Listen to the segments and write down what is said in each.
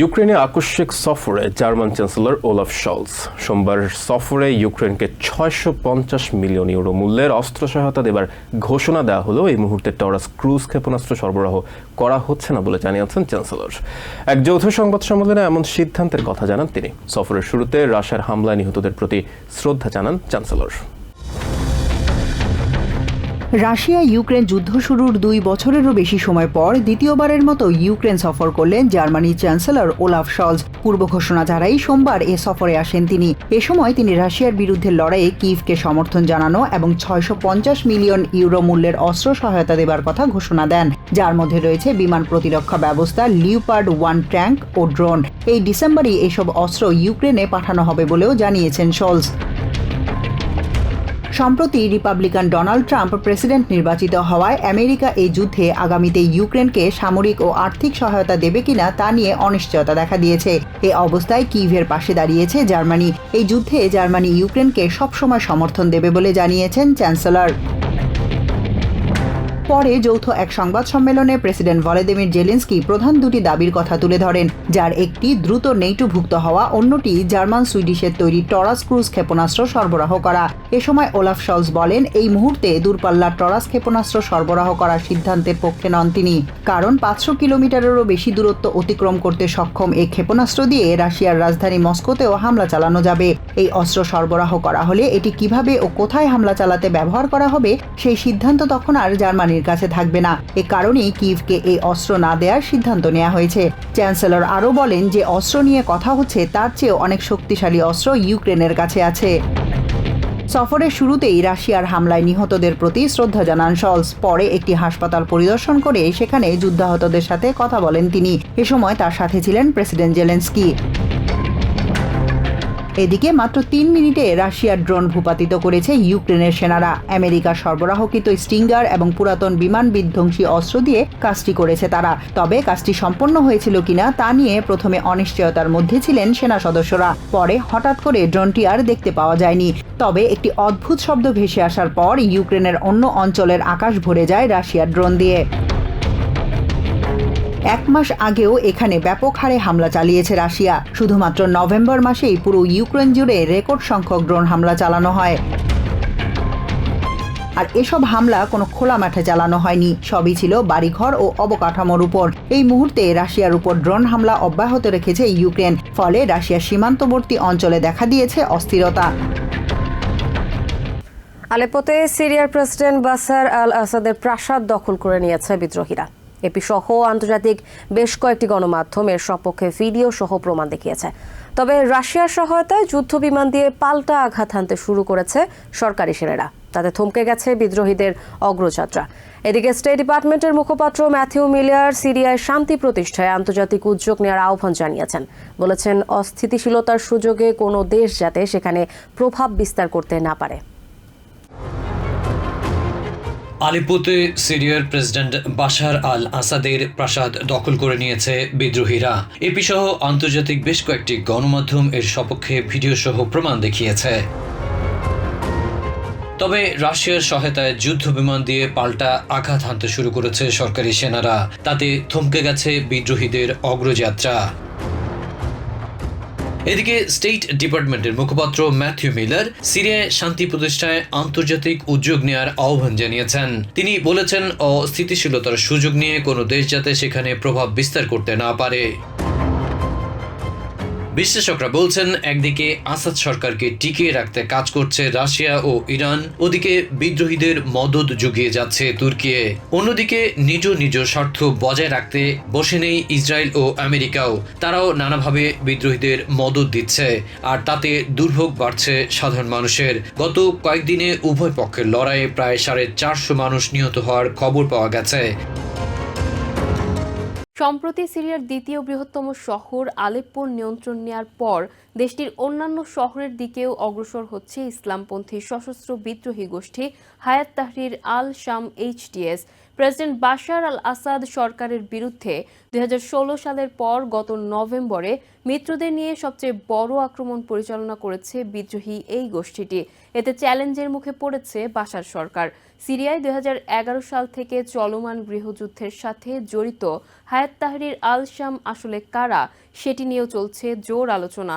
ইউক্রেনে আকস্মিক সফরে জার্মান চ্যান্সেলর ওলাফ শলস। সোমবার সফরে ইউক্রেনকে ছয়শো পঞ্চাশ মিলিয়ন ইউরো মূল্যের অস্ত্র সহায়তা দেবার ঘোষণা দেওয়া হলেও এই মুহূর্তে টরাস ক্রুজ ক্ষেপণাস্ত্র সরবরাহ করা হচ্ছে না বলে জানিয়েছেন চ্যান্সেলর। এক যৌথ সংবাদ সম্মেলনে এমন সিদ্ধান্তের কথা জানান তিনি। সফরের শুরুতে রাশিয়ার হামলায় নিহতদের প্রতি শ্রদ্ধা জানান চ্যান্সেলর। রাশিয়া ইউক্রেন যুদ্ধ শুরুর দুই বছরেরও বেশি সময় পর দ্বিতীয়বারের মতো ইউক্রেন সফর করলেন জার্মানির চ্যান্সেলর ওলাফ শলজ। পূর্ব ঘোষণা ছাড়াই সোমবার এ সফরে আসেন তিনি। এ সময় তিনি রাশিয়ার বিরুদ্ধে লড়াইয়ে কিভকে সমর্থন জানানো এবং ছয়শো পঞ্চাশ মিলিয়ন ইউরো মূল্যের অস্ত্র সহায়তা দেবার কথা ঘোষণা দেন। যার মধ্যে রয়েছে বিমান প্রতিরক্ষা ব্যবস্থা লিউপার্ড ওয়ান ট্যাঙ্ক ও ড্রোন। এই ডিসেম্বরই এসব অস্ত্র ইউক্রেনে পাঠানো হবে বলেও জানিয়েছেন শলজ। সম্প্রতি রিপাবলিকান ডোনাল্ড ট্রাম্প প্রেসিডেন্ট নির্বাচিত হওয়ায় আমেরিকা এই যুদ্ধে আগামীতে ইউক্রেনকে সামরিক ও আর্থিক সহায়তা দেবে কিনা তা নিয়ে অনিশ্চয়তা দেখা দিয়েছে। এ অবস্থায় কিভের পাশে দাঁড়িয়েছে জার্মানি। এই যুদ্ধে জার্মানি ইউক্রেনকে সবসময় সমর্থন দেবে বলে জানিয়েছেন চ্যান্সেলর। পরে যৌথ এক সংবাদ সম্মেলনে প্রেসিডেন্ট ভলেদিমির জেলেন্সকি প্রধান দুটি দাবির কথা তুলে ধরেন, যার একটি দ্রুত নেইটোভুক্ত হওয়া, অন্যটি জার্মান সুইডিশের তৈরি টরাস ক্রুজ ক্ষেপণাস্ত্র সরবরাহ করা। এ সময় ওলাফ শলস বলেন, এই মুহূর্তে দূরপাল্লার টরাস ক্ষেপণাস্ত্র সরবরাহ করার সিদ্ধান্তের পক্ষে নন তিনি, কারণ পাঁচশো কিলোমিটারেরও বেশি দূরত্ব অতিক্রম করতে সক্ষম এই ক্ষেপণাস্ত্র দিয়ে রাশিয়ার রাজধানী মস্কোতেও হামলা চালানো যাবে। এই অস্ত্র সরবরাহ করা হলে এটি কীভাবে ও কোথায় হামলা চালাতে ব্যবহার করা হবে, সেই সিদ্ধান্ত তখন আর জার্মানির কাছে থাকবে না। এ কারণেই কিভকে এই অস্ত্র না দেওয়ার সিদ্ধান্ত নেওয়া হয়েছে। চ্যান্সেলর আরও বলেন যে, অস্ত্র নিয়ে কথা হচ্ছে, তার চেয়েও অনেক শক্তিশালী অস্ত্র ইউক্রেনের কাছে আছে। সফরের শুরুতেই রাশিয়ার হামলায় নিহতদের প্রতি শ্রদ্ধা জানান শলস। পরে একটি হাসপাতাল পরিদর্শন করে সেখানে যুদ্ধাহতদের সাথে কথা বলেন তিনি। এ সময় তার সাথে ছিলেন প্রেসিডেন্ট জেলেন্সকি। এদিকে মাত্র তিন মিনিটে রাশিয়ার ড্রোন ভূপাতিত করেছে ইউক্রেনের সেনারা। আমেরিকা সরবরাহকৃত স্টিঙ্গার এবং পুরাতন বিমান বিধ্বংসী অস্ত্র দিয়ে কাজটি করেছে তারা। তবে কাজটি সম্পন্ন হয়েছিল কিনা তা নিয়ে প্রথমে অনিশ্চয়তার মধ্যে ছিলেন সেনা সদস্যরা। পরে হঠাৎ করে ড্রোনটি আর দেখতে পাওয়া যায়নি। তবে একটি অদ্ভুত শব্দ ভেসে আসার পর ইউক্রেনের অন্য অঞ্চলের আকাশ ভরে যায় রাশিয়ার ড্রোন দিয়ে। এক মাস আগেও এখানে ব্যাপক হারে হামলা চালিয়েছে রাশিয়া। শুধুমাত্র নভেম্বর মাসেই পুরো ইউক্রেন জুড়ে রেকর্ড সংখ্যক ড্রোন হামলা চালানো হয়। আর এসব হামলা কোনো খোলা মাঠে চালানো হয়নি। সবই ছিল বাড়িঘর ও অবকাঠামোর উপর। এই মুহূর্তে রাশিয়ার উপর ড্রোন হামলা অব্যাহত রেখেছে ইউক্রেন, ফলে রাশিয়ার সীমান্তবর্তী অঞ্চলে দেখা দিয়েছে অস্থিরতা। আলেপোতে সিরিয়ার প্রেসিডেন্ট বাসার আল আসাদের প্রাসাদ দখল করে নিয়েছে বিদ্রোহীরা। এপি সহ আন্তর্জাতিক বেশ কয়েকটি গণমাধ্যম এর সপক্ষে ভিডিও সহ প্রমাণ দেখিয়েছে। তবে রাশিয়ার সহায়তায় যুদ্ধ বিমান দিয়ে পাল্টা আঘাত হানতে শুরু করেছে সরকারি সেনারা। তাতে থমকে গেছে বিদ্রোহীদের অগ্রযাত্রা। এদিকে স্টেট ডিপার্টমেন্টের মুখপাত্র ম্যাথিউ মিলিয়ার সিরিয়ায় শান্তি প্রতিষ্ঠায় আন্তর্জাতিক উদ্যোগ নেওয়ার আহ্বান জানিয়েছেন। বলেছেন, অস্থিতিশীলতার সুযোগে কোনো দেশ যাতে সেখানে প্রভাব বিস্তার করতে না পারে। আলিপুতে সিরিয়ার প্রেসিডেন্ট বাশার আল আসাদের প্রাসাদ দখল করে নিয়েছে বিদ্রোহীরা। এপি সহ আন্তর্জাতিক বেশ কয়েকটি গণমাধ্যম এর সপক্ষে ভিডিও সহ প্রমাণ দেখিয়েছে। তবে রাশিয়ার সহায়তায় যুদ্ধ বিমান দিয়ে পাল্টা আঘাত হানতে শুরু করেছে সরকারি সেনারা। তাতে থমকে গেছে বিদ্রোহীদের অগ্রযাত্রা। এদিকে স্টেট ডিপার্টমেন্টের মুখপাত্র ম্যাথিউ মিলার সিরিয়ায় শান্তি প্রতিষ্ঠায় আন্তর্জাতিক উদ্যোগ নেওয়ার আহ্বান জানিয়েছেন। তিনি বলেছেন, অস্থিতিশীলতার সুযোগ নিয়ে কোনো দেশ যাতে সেখানে প্রভাব বিস্তার করতে না পারে। বিশ্লেষকরা বলছেন, একদিকে আসাদ সরকারকে টিকিয়ে রাখতে কাজ করছে রাশিয়া ও ইরান, ওদিকে বিদ্রোহীদের মদত জুগিয়ে যাচ্ছে তুর্কিয়ে। অন্যদিকে নিজ নিজ স্বার্থ বজায় রাখতে বসে নেই ইসরায়েল ও আমেরিকাও। তারাও নানাভাবে বিদ্রোহীদের মদত দিচ্ছে, আর তাতে দুর্ভোগ বাড়ছে সাধারণ মানুষের। গত কয়েকদিনে উভয় পক্ষের লড়াইয়ে প্রায় সাড়ে চারশো মানুষ নিহত হওয়ার খবর পাওয়া গেছে। সম্প্রতি সিরিয়ার দ্বিতীয় বৃহত্তম শহর আলেপ্পোর নিয়ন্ত্রণ নেয়ার পর দেশটির অন্যান্য শহরের দিকেও অগ্রসর হচ্ছে ইসলামপন্থী সশস্ত্র বিদ্রোহী গোষ্ঠী Hayat Tahrir al Sham HTS president Bashar al Assad সরকারের বিরুদ্ধে দুই হাজার ষোলো সালের পর গত নভেম্বরে মিত্রদের নিয়ে সবচেয়ে বড় আক্রমণ পরিচালনা করেছে বিদ্রোহী এই গোষ্ঠীটি। এতে চ্যালেঞ্জের মুখে পড়েছে বাশার সরকার। সিরিয়ায় দুই হাজার এগারো সাল থেকে চলমান গৃহযুদ্ধের সাথে জড়িত হায়াত তাহরির আল শাম আসলে কারা, সেটি নিয়েও চলছে জোর আলোচনা।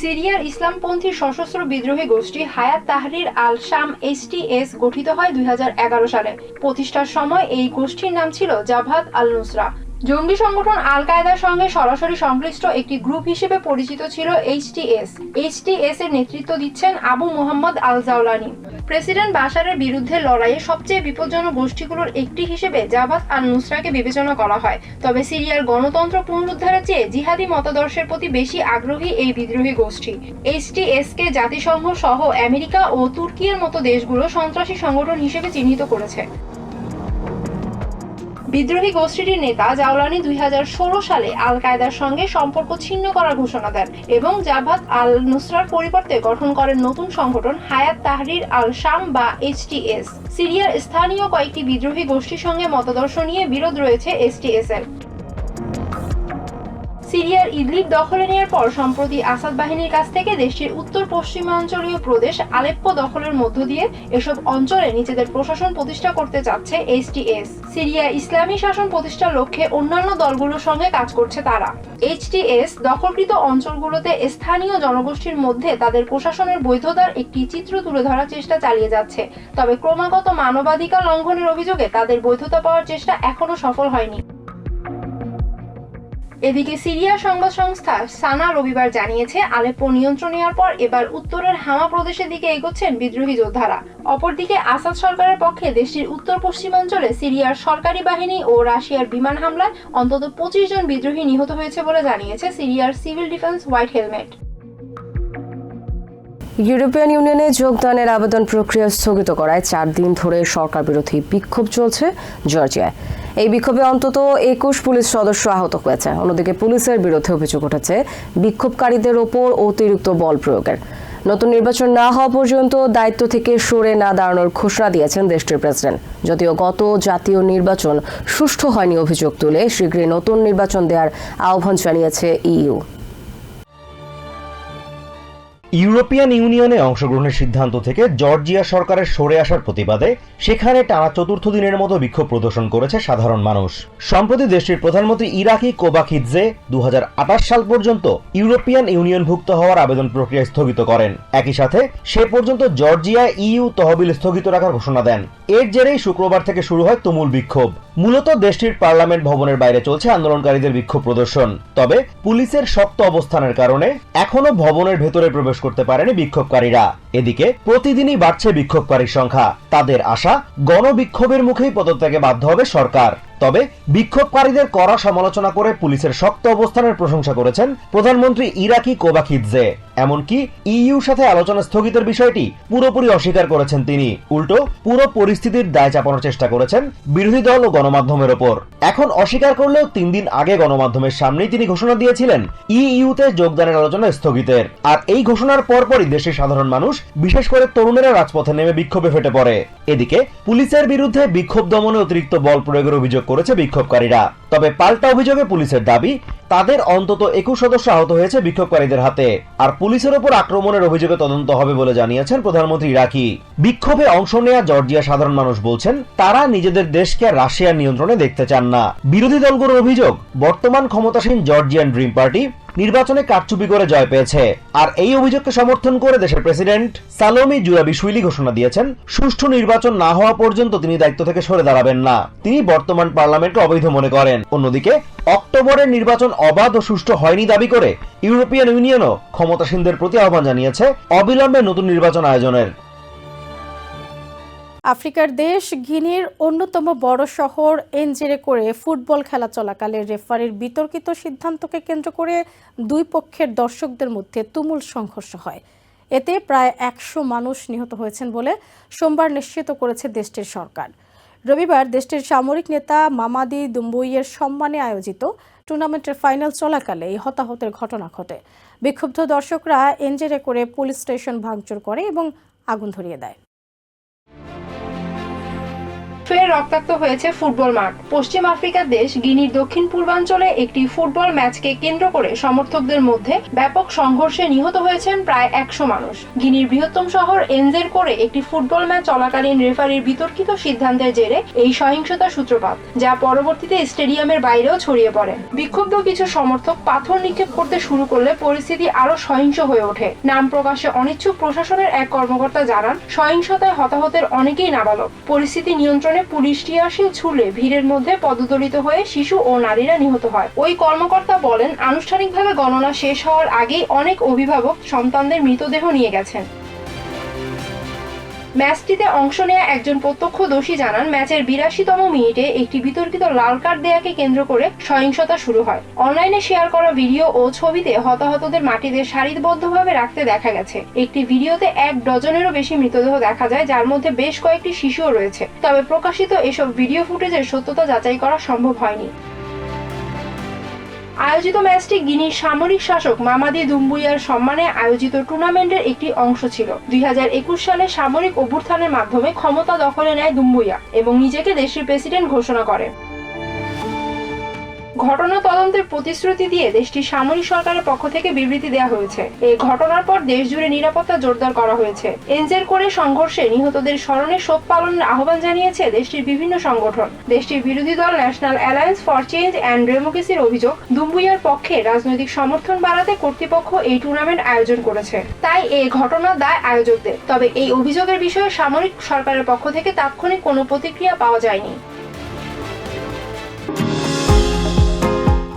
সিরিয়ার ইসলামপন্থী সশস্ত্র বিদ্রোহী গোষ্ঠী হায়াত তাহরির আল শাম এসটিএস গঠিত হয় দুই হাজার এগারো সালে। প্রতিষ্ঠার সময় এই গোষ্ঠীর নাম ছিল জাভাত আল নুসরা জঙ্গি সংগঠন আল কায়দার সঙ্গে সরাসরি সংশ্লিষ্ট একটি গ্রুপ হিসেবে পরিচিত ছিল এইচটিএস এইচটিএস এর নেতৃত্ব দিচ্ছেন Abu Mohammad al Jawlani president বাশারের বিরুদ্ধে লড়াইয়ে সবচেয়ে বিপজ্জনক গোষ্ঠীগুলোর একটি হিসেবে জাভাত আল নুসরাকে বিবেচনা করা হয়। তবে সিরিয়ার গণতন্ত্র পুনরুদ্ধারের চেয়ে জিহাদি মতাদর্শের প্রতি বেশি আগ্রহী এই বিদ্রোহী গোষ্ঠী। এইচটিএস কে জাতিসংঘ সহ আমেরিকা ও তুর্কির মতো দেশগুলো সন্ত্রাসী সংগঠন হিসেবে চিহ্নিত করেছে। বিদ্রোহী গোষ্ঠীটির নেতা জাওলানি দুই হাজার ষোলো সালে আল কায়দার সঙ্গে সম্পর্ক ছিন্ন করার ঘোষণা দেন এবং জাভাত আল নুসরার পরিবর্তে গঠন করেন নতুন সংগঠন হায়াত তাহরির আল শাম বা এইচটিএস সিরিয়ার স্থানীয় কয়েকটি বিদ্রোহী গোষ্ঠীর সঙ্গে মতাদর্শ নিয়ে বিরোধ রয়েছে এসটিএস এর। সিরিয়ার ইদলিব দখলে নেওয়ার পর সম্প্রতি আসাদ বাহিনীর কাছ থেকে দেশটির উত্তর পশ্চিমাঞ্চলীয় প্রদেশ আলেপ্পো দখলের মধ্য দিয়ে এসব অঞ্চলে নিজেদের প্রশাসন প্রতিষ্ঠা করতে চাচ্ছে এইচটিএস সিরিয়া ইসলামী শাসন প্রতিষ্ঠার লক্ষ্যে অন্যান্য দলগুলোর সঙ্গে কাজ করছে তারা। এইচটিএস দখলকৃত অঞ্চলগুলোতে স্থানীয় জনগোষ্ঠীর মধ্যে তাদের প্রশাসনের বৈধতার একটি চিত্র তুলে ধরার চেষ্টা চালিয়ে যাচ্ছে। তবে ক্রমাগত মানবাধিকার লঙ্ঘনের অভিযোগে তাদের বৈধতা পাওয়ার চেষ্টা এখনও সফল হয়নি। এদিকে সিরিয়া সংবাদ সংস্থা সানা রবিবার জানিয়েছে, আলেপ্পো নিয়ন্ত্রণ নেওয়ার পর এবার উত্তরের হামা প্রদেশের দিকে এগোচ্ছেন বিদ্রোহী যোদ্ধারা। অপরদিকে আসাদ সরকারের পক্ষে দেশটির উত্তর পশ্চিমাঞ্চলে সিরিয়ার সরকারি বাহিনী ও রাশিয়ার বিমান হামলায় অন্তত পঁচিশ জন বিদ্রোহী নিহত হয়েছে বলে জানিয়েছে সিরিয়ার civil defence white helmet. European ইউনিয়নে যোগদানের আবেদন প্রক্রিয়া স্থগিত করায় চার দিন ধরে সরকার বিরোধী বিক্ষোভ চলছে জর্জিয়ায়। এই বিক্ষোভে অন্তত একুশ পুলিশ সদস্য আহত হয়েছে। অন্যদিকে পুলিশের বিরুদ্ধে অভিযোগ উঠেছে বিক্ষোভকারীদের ওপর অতিরিক্ত বল প্রয়োগের। নতুন নির্বাচন না হওয়া পর্যন্ত দায়িত্ব থেকে সরে না দাঁড়ানোর ঘোষণা দিয়েছেন দেশটির প্রেসিডেন্ট। যদিও গত জাতীয় নির্বাচন সুষ্ঠু হয়নি অভিযোগ তুলে, শীঘ্রই নতুন নির্বাচন দেওয়ার আহ্বান জানিয়েছে ইইউ। ইউরোপিয়ান ইউনিয়নে অংশগ্রহণের সিদ্ধান্ত থেকে জর্জিয়া সরকারের সরে আসার প্রতিবাদে সেখানে টানা চতুর্থ দিনের মতো বিক্ষোভ প্রদর্শন করেছে সাধারণ মানুষ। সম্প্রতি দেশটির প্রধানমন্ত্রী ইরাকি কোবাখিদজে দু সাল পর্যন্ত ইউরোপিয়ান ইউনিয়নভুক্ত হওয়ার আবেদন প্রক্রিয়া স্থগিত করেন। একই সাথে সে পর্যন্ত জর্জিয়া ইইউ তহবিল স্থগিত রাখার ঘোষণা দেন। এর জেরেই শুক্রবার থেকে শুরু হয় তুমুল বিক্ষোভ। মূলত দেশটির পার্লামেন্ট ভবনের বাইরে চলছে আন্দোলনকারীদের বিক্ষোভ প্রদর্শন। তবে পুলিশের শক্ত অবস্থানের কারণে এখনও ভবনের ভেতরে প্রবেশ করতে পারেনি বিক্ষোভকারীরা। এদিকে প্রতিদিনই বাড়ছে বিক্ষোভকারীর সংখ্যা। তাদের আশা, গণবিক্ষোভের মুখেই পদত্যাগে বাধ্য হবে সরকার। তবে বিক্ষোভকারীদের কড়া সমালোচনা করে পুলিশের শক্ত অবস্থানের প্রশংসা করেছেন প্রধানমন্ত্রী ইরাকি কোবাখিদজে এমনকি ইইউর সাথে আলোচনা স্থগিতের বিষয়টি পুরোপুরি অস্বীকার করেছেন তিনি। উল্টো, পুরো পরিস্থিতির দায় চাপানোর চেষ্টা করেছেন বিরোধী দল ও গণমাধ্যমের ওপর। এখন অস্বীকার করলেও তিন দিন আগে গণমাধ্যমের সামনেই তিনি ঘোষণা দিয়েছিলেন ইইউতে যোগদানের আলোচনা স্থগিতের। আর এই ঘোষণার পরপরই দেশের সাধারণ মানুষ, বিশেষ করে তরুণেরা রাজপথে নেমে বিক্ষোভে ফেটে পড়ে। এদিকে পুলিশের বিরুদ্ধে বিক্ষোভ দমনে অতিরিক্ত বল প্রয়োগের অভিযোগ করেছে বিক্ষোভকারীরা। তবে পাল্টা অভিযোগে পুলিশের দাবি, তাদের অন্তত একুশ সদস্য আহত হয়েছে বিক্ষোভকারীদের হাতে। আর পুলিশের ওপর আক্রমণের অভিযোগে তদন্ত হবে বলে জানিয়েছেন প্রধানমন্ত্রী ইরাকি বিক্ষোভে অংশ নেওয়া জর্জিয়া সাধারণ মানুষ বলছেন, তারা নিজেদের দেশকে রাশিয়ার নিয়ন্ত্রণে দেখতে চান না। বিরোধী দলগুলোর অভিযোগ, বর্তমান ক্ষমতাসীন জর্জিয়ান ড্রিম পার্টি নির্বাচনে কারচুপি করে জয় পেয়েছে। আর এই অভিযোগকে সমর্থন করে দেশের প্রেসিডেন্ট সালোমি জুরাবিশুইলি ঘোষণা দিয়েছেন, সুষ্ঠু নির্বাচন না হওয়া পর্যন্ত তিনি দায়িত্ব থেকে সরে দাঁড়াবেন না। তিনি বর্তমান পার্লামেন্টকে অবৈধ মনে করেন। অন্যদিকে, অক্টোবরের নির্বাচন অবাধ ও সুষ্ঠু হয়নি দাবি করে ইউরোপিয়ান ইউনিয়নও ক্ষমতাসীনদের প্রতি আহ্বান জানিয়েছে অবিলম্বে নতুন নির্বাচন আয়োজনের। আফ্রিকার দেশ গিনির অন্যতম বড় শহর এনজেরে করে ফুটবল খেলা চলাকালে রেফারির বিতর্কিত সিদ্ধান্তকে কেন্দ্র করে দুই পক্ষের দর্শকদের মধ্যে তুমুল সংঘর্ষ হয়। এতে প্রায় একশো মানুষ নিহত হয়েছেন বলে সোমবার নিশ্চিত করেছে দেশটির সরকার। রবিবার দেশটির সামরিক নেতা মামাদি দুম্বুইয়ের সম্মানে আয়োজিত টুর্নামেন্টের ফাইনাল চলাকালে এই হতাহতের ঘটনা ঘটে। বিক্ষুব্ধ দর্শকরা এনজেরে করে পুলিশ স্টেশন ভাঙচুর করে এবং আগুন ধরিয়ে দেয়। ফের রক্তাক্ত হয়েছে ফুটবল মাঠ। পশ্চিম আফ্রিকার দেশ গিনির দক্ষিণ পূর্বাঞ্চলে একটি ফুটবল ম্যাচকে কেন্দ্র করে সমর্থকদের মধ্যে ব্যাপক সংঘর্ষে নিহত হয়েছেন প্রায় একশো মানুষ। গিনির বৃহত্তম শহর এনজের করে একটি ফুটবল ম্যাচ চলাকালীন রেফারির বিতর্কিত সিদ্ধান্তের জেরে এই সহিংসতার সূত্রপাত, যা পরবর্তীতে স্টেডিয়ামের বাইরেও ছড়িয়ে পড়ে। বিক্ষুব্ধ কিছু সমর্থক পাথর নিক্ষেপ করতে শুরু করলে পরিস্থিতি আরও সহিংস হয়ে ওঠে। নাম প্রকাশে অনিচ্ছুক প্রশাসনের এক কর্মকর্তা জানান, সহিংসতায় হতাহতের অনেকেই নাবালক। পরিস্থিতি নিয়ন্ত্রণে পুলিশ আসে ছুলে ভিড়ের মধ্যে পদদলিত হয়ে শিশু ও নারীরা নিহত হয়। ওই কর্মকর্তা বলেন, আনুষ্ঠানিকভাবে গণনা শেষ হওয়ার আগেই অনেক অভিভাবক সন্তানদের মৃতদেহ নিয়ে গেছেন। ম্যাচটিতে অংশ নেওয়া একজন প্রত্যক্ষদর্শী জানান, ম্যাচের বিরাশিতম মিনিটে একটি বিতর্কিত লাল কার্ড দেয়াকে কেন্দ্র করে সহিংসতা শুরু হয়। অনলাইনে শেয়ার করা ভিডিও ও ছবিতে হতাহতদের মাটিতে সারিবদ্ধভাবে রাখতে দেখা গেছে। একটি ভিডিওতে এক ডজনেরও বেশি মৃতদেহ দেখা যায়, যার মধ্যে বেশ কয়েকটি শিশুও রয়েছে। তবে প্রকাশিত এসব ভিডিও ফুটেজের সত্যতা যাচাই করা সম্ভব হয়নি। আয়োজিত ম্যাচটি গিনির সামরিক শাসক মামাদি দুম্বুইয়ার সম্মানে আয়োজিত টুর্নামেন্টের একটি অংশ ছিল। দুই হাজার একুশ সালে সামরিক অভ্যুত্থানের মাধ্যমে ক্ষমতা দখলে নেয় দুম্বুইয়া এবং নিজেকে দেশের প্রেসিডেন্ট ঘোষণা করে। ঘটনা তদন্তের প্রতিশ্রুতি দিয়ে দেশটির সামরিক সরকারের পক্ষ থেকে বিবৃতি দেওয়া হয়েছে। এই ঘটনার পর দেশ জুড়ে নিরাপত্তা জোরদার করা হয়েছে। এনজের করে সংঘর্ষে নিহতদের স্মরণে শোক পালনের আহ্বান জানিয়েছে দেশটির বিভিন্ন সংগঠন। দেশটির বিরোধী দল National Alliance for Change and ডেমোক্রেসির অভিযোগ দুম্বুইয়ার পক্ষে রাজনৈতিক সমর্থন বাড়াতে কর্তৃপক্ষ এই টুর্নামেন্ট আয়োজন করেছে। তাই এই ঘটনা দায় আয়োজকদের। তবে এই অভিযোগের বিষয়ে সামরিক সরকারের পক্ষ থেকে তাৎক্ষণিক কোনো প্রতিক্রিয়া পাওয়া যায়নি।